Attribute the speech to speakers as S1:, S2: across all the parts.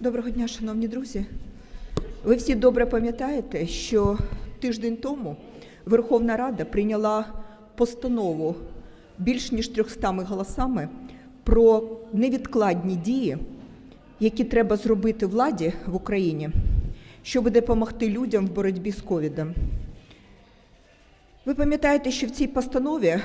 S1: Доброго дня, шановні друзі. Ви всі добре пам'ятаєте, що тиждень тому Верховна Рада прийняла постанову більш ніж 300 голосами про невідкладні дії, які треба зробити владі в Україні, щоб допомогти людям в боротьбі з ковідом. Ви пам'ятаєте, що в цій постанові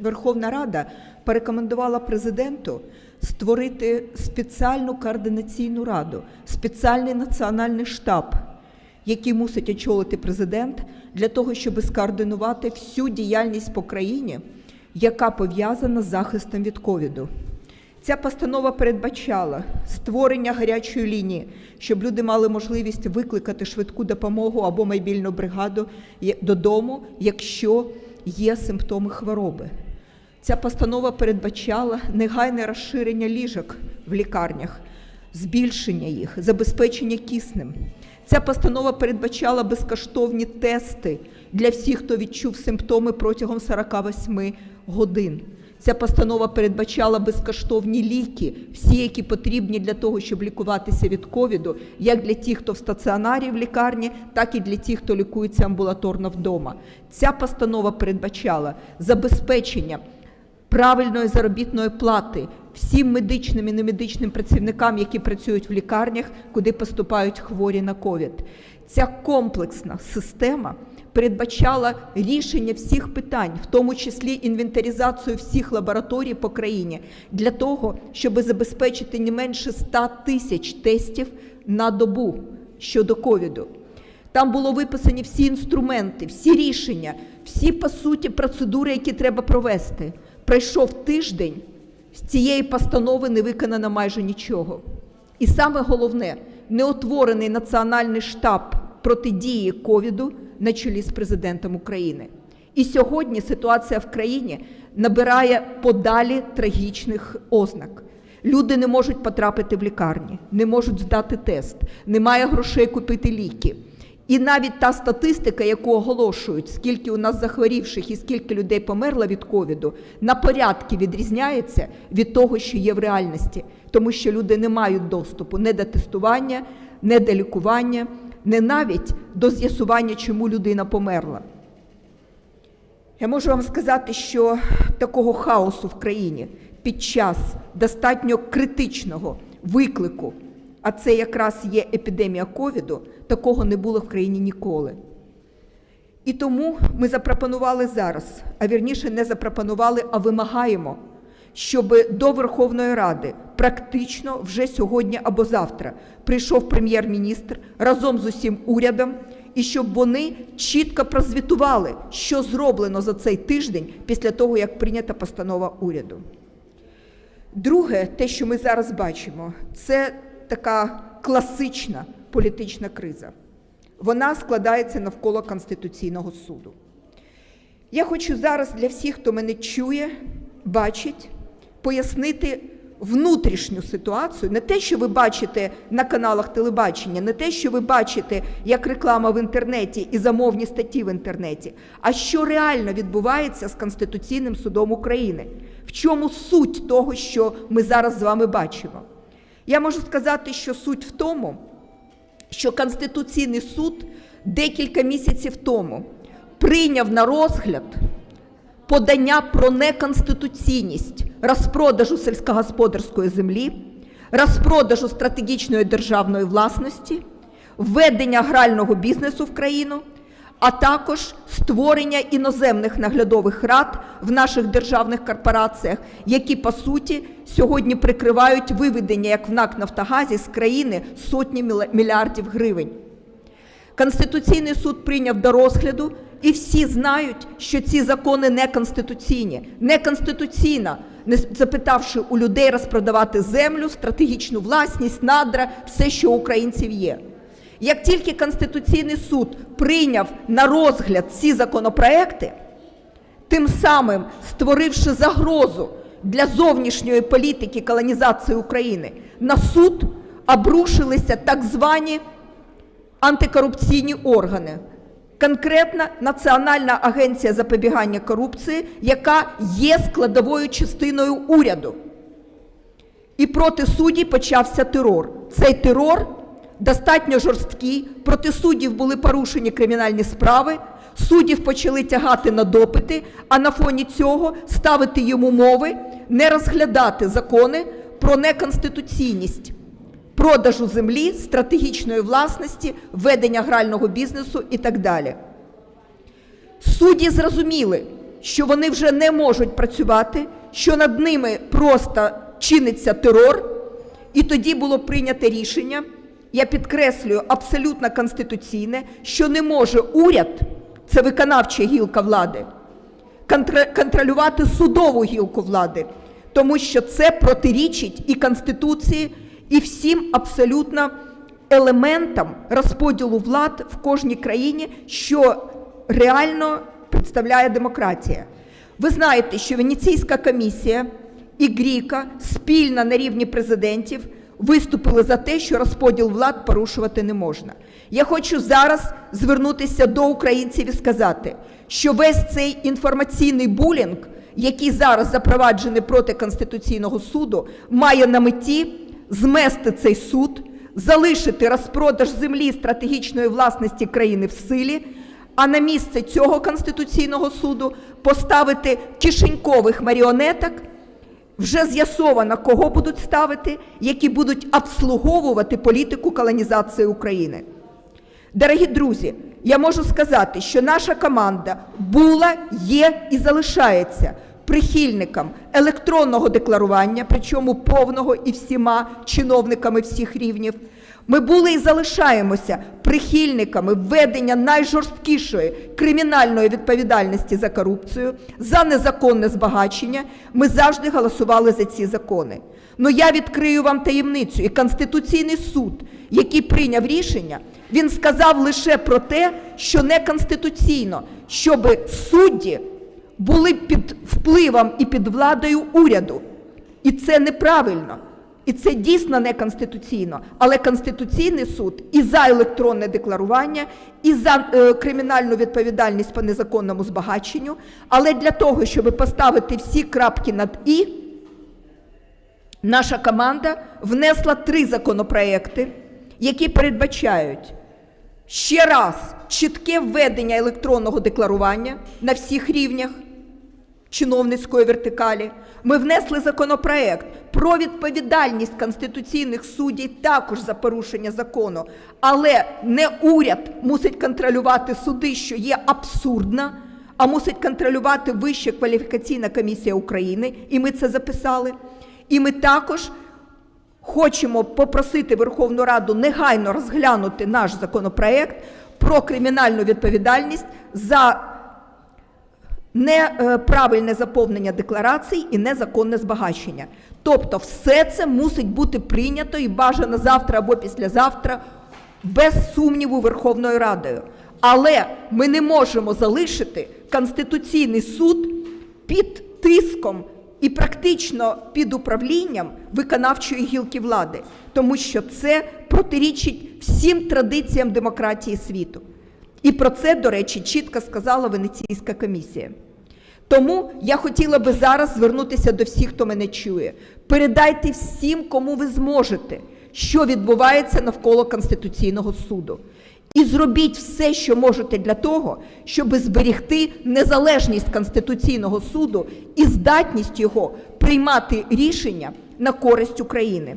S1: Верховна Рада порекомендувала президенту створити спеціальну координаційну раду, спеціальний національний штаб, який мусить очолити президент для того, щоб скоординувати всю діяльність по країні, яка пов'язана з захистом від ковіду. Ця постанова передбачала створення гарячої лінії, щоб люди мали можливість викликати швидку допомогу або мобільну бригаду додому, якщо є симптоми хвороби. Ця постанова передбачала негайне розширення ліжок в лікарнях, збільшення їх, забезпечення киснем. Ця постанова передбачала безкоштовні тести для всіх, хто відчув симптоми протягом 48 годин. Ця постанова передбачала безкоштовні ліки, всі, які потрібні для того, щоб лікуватися від ковіду, як для тих, хто в стаціонарі в лікарні, так і для тих, хто лікується амбулаторно вдома. Ця постанова передбачала забезпечення правильної заробітної плати всім медичним і немедичним працівникам, які працюють в лікарнях, куди поступають хворі на ковід. Ця комплексна система передбачала рішення всіх питань, в тому числі інвентаризацію всіх лабораторій по країні, для того, щоб забезпечити не менше 100 тисяч тестів на добу щодо ковіду. Там було виписані всі інструменти, всі рішення, всі по суті процедури, які треба провести. Пройшов тиждень, з цієї постанови не виконано майже нічого. І саме головне, не утворений національний штаб протидії ковіду на чолі з президентом України. І сьогодні ситуація в країні набирає подалі трагічних ознак. Люди не можуть потрапити в лікарні, не можуть здати тест, немає грошей купити ліки. І навіть та статистика, яку оголошують, скільки у нас захворівших і скільки людей померло від ковіду, на порядки відрізняється від того, що є в реальності, тому що люди не мають доступу не до тестування, не до лікування, не навіть до з'ясування, чому людина померла. Я можу вам сказати, що такого хаосу в країні під час достатньо критичного виклику, а це якраз є епідемія ковіду, такого не було в країні ніколи. І тому ми запропонували зараз, а вірніше не запропонували, а вимагаємо, щоб до Верховної Ради практично вже сьогодні або завтра прийшов прем'єр-міністр разом з усім урядом, і щоб вони чітко прозвітували, що зроблено за цей тиждень після того, як прийнята постанова уряду. Друге, те, що ми зараз бачимо, це така класична політична криза. Вона складається навколо Конституційного суду. Я хочу зараз для всіх, хто мене чує, бачить, пояснити внутрішню ситуацію, не те, що ви бачите на каналах телебачення, не те, що ви бачите як реклама в інтернеті і замовні статті в інтернеті, а що реально відбувається з Конституційним судом України. В чому суть того, що ми зараз з вами бачимо? Я можу сказати, що суть в тому, що Конституційний суд декілька місяців тому прийняв на розгляд подання про неконституційність розпродажу сільськогосподарської землі, розпродажу стратегічної державної власності, введення грального бізнесу в країну, а також створення іноземних наглядових рад в наших державних корпораціях, які по суті сьогодні прикривають виведення, як в НАК Нафтогазі, з країни сотні мільярдів гривень. Конституційний суд прийняв до розгляду, і всі знають, що ці закони неконституційні. Неконституційно, не запитавши у людей розпродавати землю, стратегічну власність, надра, все, що у українців є. Як тільки Конституційний суд прийняв на розгляд ці законопроекти, тим самим створивши загрозу для зовнішньої політики колонізації України, на суд обрушилися так звані антикорупційні органи. Конкретно Національна агенція запобігання корупції, яка є складовою частиною уряду. І проти судді почався терор. Цей терор достатньо жорсткий. Проти суддів були порушені кримінальні справи. Суддів почали тягати на допити, а на фоні цього ставити йому мови, не розглядати закони про неконституційність продажу землі, стратегічної власності, ведення грального бізнесу і так далі. Судді зрозуміли, що вони вже не можуть працювати, що над ними просто чиниться терор, і тоді було прийнято рішення, я підкреслюю, абсолютно конституційне, що не може уряд, це виконавча гілка влади, контролювати судову гілку влади, тому що це протирічить і Конституції, і всім абсолютно елементам розподілу влад в кожній країні, що реально представляє демократія. Ви знаєте, що Венеційська комісія і Гріка спільно на рівні президентів виступили за те, що розподіл влад порушувати не можна. Я хочу зараз звернутися до українців і сказати, що весь цей інформаційний булінг, який зараз запроваджений проти Конституційного суду, має на меті змести цей суд, залишити розпродаж землі стратегічної власності країни в силі, а на місце цього Конституційного суду поставити кишенькових маріонеток. Вже з'ясовано, кого будуть ставити, які будуть обслуговувати політику колонізації України. Дорогі друзі, я можу сказати, що наша команда була, є і залишається прихильником електронного декларування, причому повного і всіма чиновниками всіх рівнів. Ми були і залишаємося прихильниками введення найжорсткішої кримінальної відповідальності за корупцію, за незаконне збагачення. Ми завжди голосували за ці закони. Ну я відкрию вам таємницю, і Конституційний суд, який прийняв рішення, він сказав лише про те, що неконституційно, щоб судді були під впливом і під владою уряду. І це неправильно. І це дійсно неконституційно. Але Конституційний суд і за електронне декларування, і за е, кримінальну відповідальність по незаконному збагаченню. Але для того, щоб поставити всі крапки над і, наша команда внесла три законопроекти, які передбачають ще раз чітке введення електронного декларування на всіх рівнях чиновницької вертикалі. Ми внесли законопроект про відповідальність конституційних суддів також за порушення закону, але не уряд мусить контролювати суди, що є абсурдно, а мусить контролювати Вища кваліфікаційна комісія України, і ми це записали. І ми також хочемо попросити Верховну Раду негайно розглянути наш законопроект про кримінальну відповідальність за неправильне заповнення декларацій і незаконне збагачення. Тобто, все це мусить бути прийнято і бажано завтра або післязавтра без сумніву Верховною Радою. Але ми не можемо залишити Конституційний суд під тиском і практично під управлінням виконавчої гілки влади, тому що це протирічить всім традиціям демократії світу. І про це, до речі, чітко сказала Венеційська комісія. Тому я хотіла би зараз звернутися до всіх, хто мене чує. Передайте всім, кому ви зможете, що відбувається навколо Конституційного суду. І зробіть все, що можете для того, щоб зберегти незалежність Конституційного суду і здатність його приймати рішення на користь України.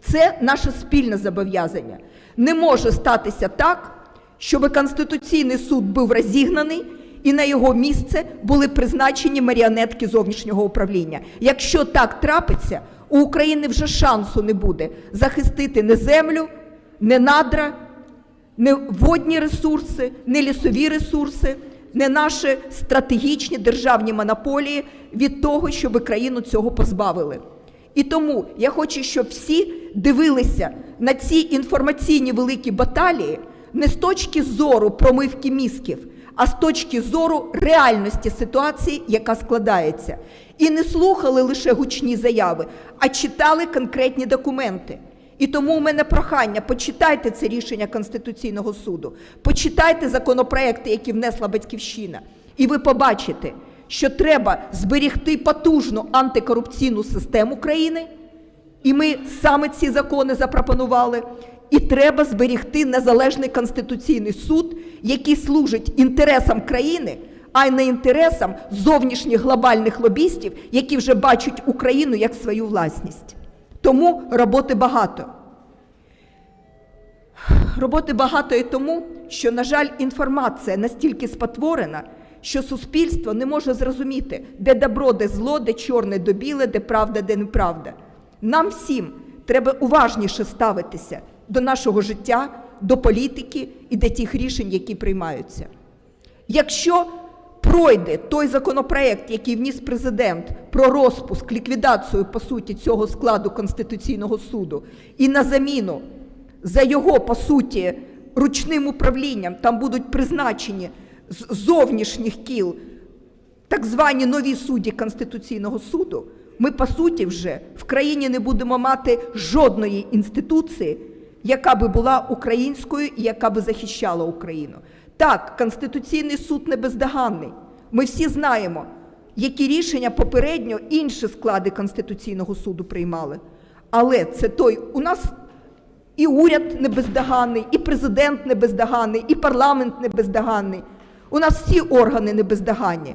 S1: Це наше спільне зобов'язання. Не може статися так, щоб Конституційний суд був розігнаний і на його місце були призначені маріонетки зовнішнього управління. Якщо так трапиться, у України вже шансу не буде захистити не землю, не надра, не водні ресурси, не лісові ресурси, не наші стратегічні державні монополії від того, щоб країну цього позбавили. І тому я хочу, щоб всі дивилися на ці інформаційні великі баталії не з точки зору промивки мізків, а з точки зору реальності ситуації, яка складається. І не слухали лише гучні заяви, а читали конкретні документи. І тому у мене прохання: почитайте це рішення Конституційного суду, почитайте законопроекти, які внесла Батьківщина, і ви побачите, що треба зберігти потужну антикорупційну систему країни І ми саме ці закони запропонували. І треба зберігти незалежний конституційний суд, який служить інтересам країни, а не інтересам зовнішніх глобальних лобістів, які вже бачать Україну як свою власність. Тому роботи багато. Роботи багато і тому, що, на жаль, інформація настільки спотворена, що суспільство не може зрозуміти, де добро, де зло, де чорне, де біле, де правда, де неправда. Нам всім треба уважніше ставитися до нашого життя, до політики і до тих рішень, які приймаються. Якщо пройде той законопроект, який вніс президент про розпуск, ліквідацію по суті цього складу Конституційного суду, і на заміну за його по суті ручним управлінням там будуть призначені з зовнішніх кіл так звані нові судді Конституційного суду, ми по суті вже в країні не будемо мати жодної інституції, яка би була українською і яка би захищала Україну. Так, Конституційний суд не бездоганний. Ми всі знаємо, які рішення попередньо інші склади Конституційного суду приймали. Але це той у нас і уряд не бездоганний, і президент не бездоганний, і парламент не бездоганний. У нас всі органи не бездоганні.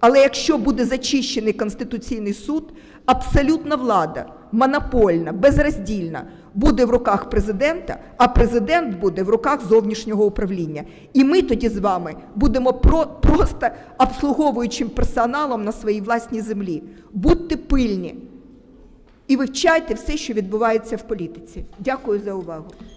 S1: Але якщо буде зачищений Конституційний суд, абсолютна влада, монопольна, безроздільна, буде в руках президента, а президент буде в руках зовнішнього управління. І ми тоді з вами будемо про, просто обслуговуючим персоналом на своїй власній землі. Будьте пильні і вивчайте все, що відбувається в політиці. Дякую за увагу.